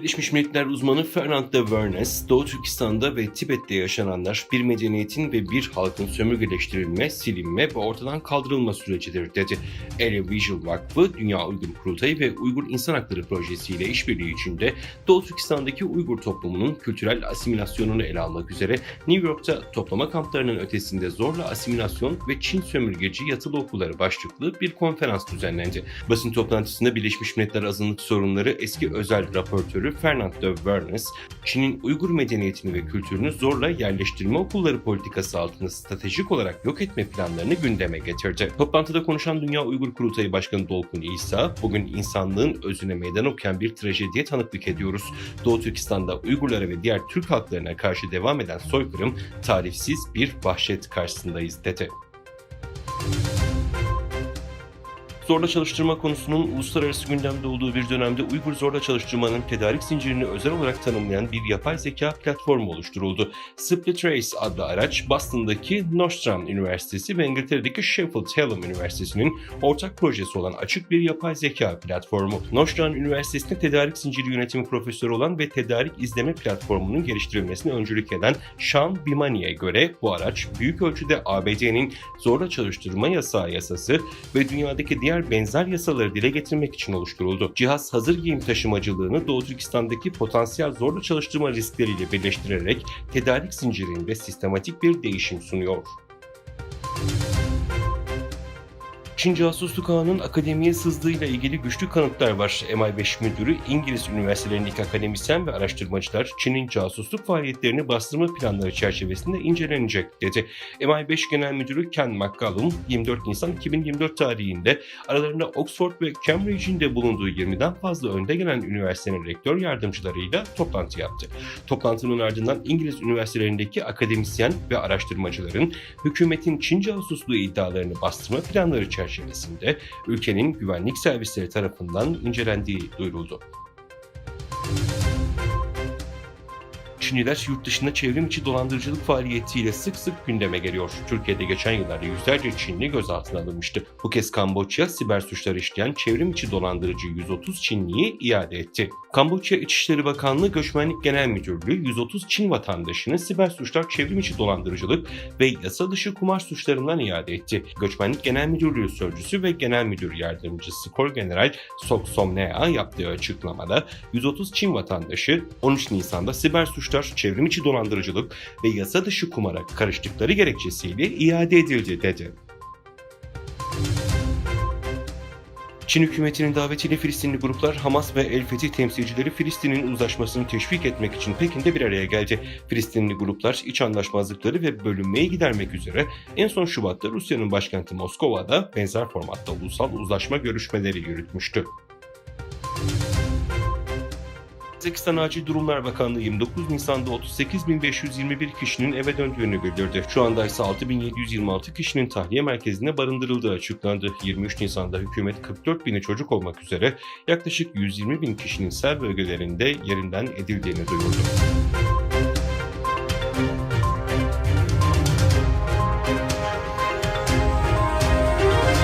Birleşmiş Milletler uzmanı Fernand de Vernes, Doğu Türkistan'da ve Tibet'te yaşananlar bir medeniyetin ve bir halkın sömürgeleştirilme, silinme ve ortadan kaldırılma sürecidir dedi. Area Visual Vakfı, Dünya Uygur Kurultayı ve Uygur İnsan Hakları Projesi ile işbirliği içinde Doğu Türkistan'daki Uygur toplumunun kültürel asimilasyonunu ele almak üzere New York'ta toplama kamplarının ötesinde zorla asimilasyon ve Çin sömürgeci yatılı okulları başlıklı bir konferans düzenlendi. Basın toplantısında Birleşmiş Milletler Azınlık Sorunları eski özel raportörü Fernand de Vernes, Çin'in Uygur medeniyetini ve kültürünü zorla yerleştirme okulları politikası altında stratejik olarak yok etme planlarını gündeme getirdi. Toplantıda konuşan Dünya Uygur Kurultayı Başkanı Dolkun İsa, bugün insanlığın özüne meydan okuyan bir trajediye tanıklık ediyoruz. Doğu Türkistan'da Uygurlara ve diğer Türk halklarına karşı devam eden soykırım tarifsiz bir vahşet karşısındayız dedi. Zorla çalıştırma konusunun uluslararası gündemde olduğu bir dönemde Uygur zorla çalıştırmanın tedarik zincirini özel olarak tanımlayan bir yapay zeka platformu oluşturuldu. Split Race adlı araç Boston'daki Northern Üniversitesi ve İngiltere'deki Sheffield Hallam Üniversitesi'nin ortak projesi olan açık bir yapay zeka platformu. Northern Üniversitesi'nde tedarik zinciri yönetimi profesörü olan ve tedarik izleme platformunun geliştirilmesine öncülük eden Sean Bimani'ye göre bu araç büyük ölçüde ABD'nin zorla çalıştırma yasağı yasası ve dünyadaki diğer benzer yasaları dile getirmek için oluşturuldu. Cihaz hazır giyim taşımacılığını Doğu Türkistan'daki potansiyel zorla çalıştırma riskleriyle birleştirerek tedarik zincirinde sistematik bir değişim sunuyor. Çin casusluk ağının akademiye sızdığıyla ilgili güçlü kanıtlar var. MI5 müdürü İngiliz üniversitelerindeki akademisyen ve araştırmacılar Çin'in casusluk faaliyetlerini bastırma planları çerçevesinde incelenecek dedi. MI5 Genel Müdürü Ken McCallum 24 Nisan 2024 tarihinde aralarında Oxford ve Cambridge'in de bulunduğu 20'den fazla önde gelen üniversitenin rektör yardımcılarıyla toplantı yaptı. Toplantının ardından İngiliz üniversitelerindeki akademisyen ve araştırmacıların hükümetin Çin casusluğu iddialarını bastırma planları çerçevesinde çerçevesinde ülkenin güvenlik servisleri tarafından incelendiği duyuruldu. Çinliler yurt dışında çevrim içi dolandırıcılık faaliyetiyle sık sık gündeme geliyor. Türkiye'de geçen yıllarda yüzlerce Çinli gözaltına alınmıştı. Bu kez Kamboçya siber suçlar işleyen çevrim içi dolandırıcı 130 Çinliyi iade etti. Kamboçya İçişleri Bakanlığı Göçmenlik Genel Müdürlüğü 130 Çin vatandaşını siber suçlar, çevrim içi dolandırıcılık ve yasa dışı kumar suçlarından iade etti. Göçmenlik Genel Müdürlüğü Sözcüsü ve Genel Müdür Yardımcısı Kor General Sok Somnea yaptığı açıklamada 130 Çin vatandaşı 13 Nisan'da siber suçlar, çevrim içi dolandırıcılık ve yasa dışı kumara karıştıkları gerekçesiyle iade edildi dedi. Çin hükümetinin davetiyle Filistinli gruplar Hamas ve El Fetih temsilcileri Filistin'in uzlaşmasını teşvik etmek için Pekin'de bir araya geldi. Filistinli gruplar iç anlaşmazlıkları ve bölünmeyi gidermek üzere en son Şubat'ta Rusya'nın başkenti Moskova'da benzer formatta ulusal uzlaşma görüşmeleri yürütmüştü. Kazakistan Acil Durumlar Bakanlığı 29 Nisan'da 38.521 kişinin eve döndüğünü bildirdi. Şu anda ise 6.726 kişinin tahliye merkezine barındırıldığı açıklandı. 23 Nisan'da hükümet 44 bini çocuk olmak üzere yaklaşık 120 bin kişinin sel bölgelerinde yerinden edildiğini duyurdu.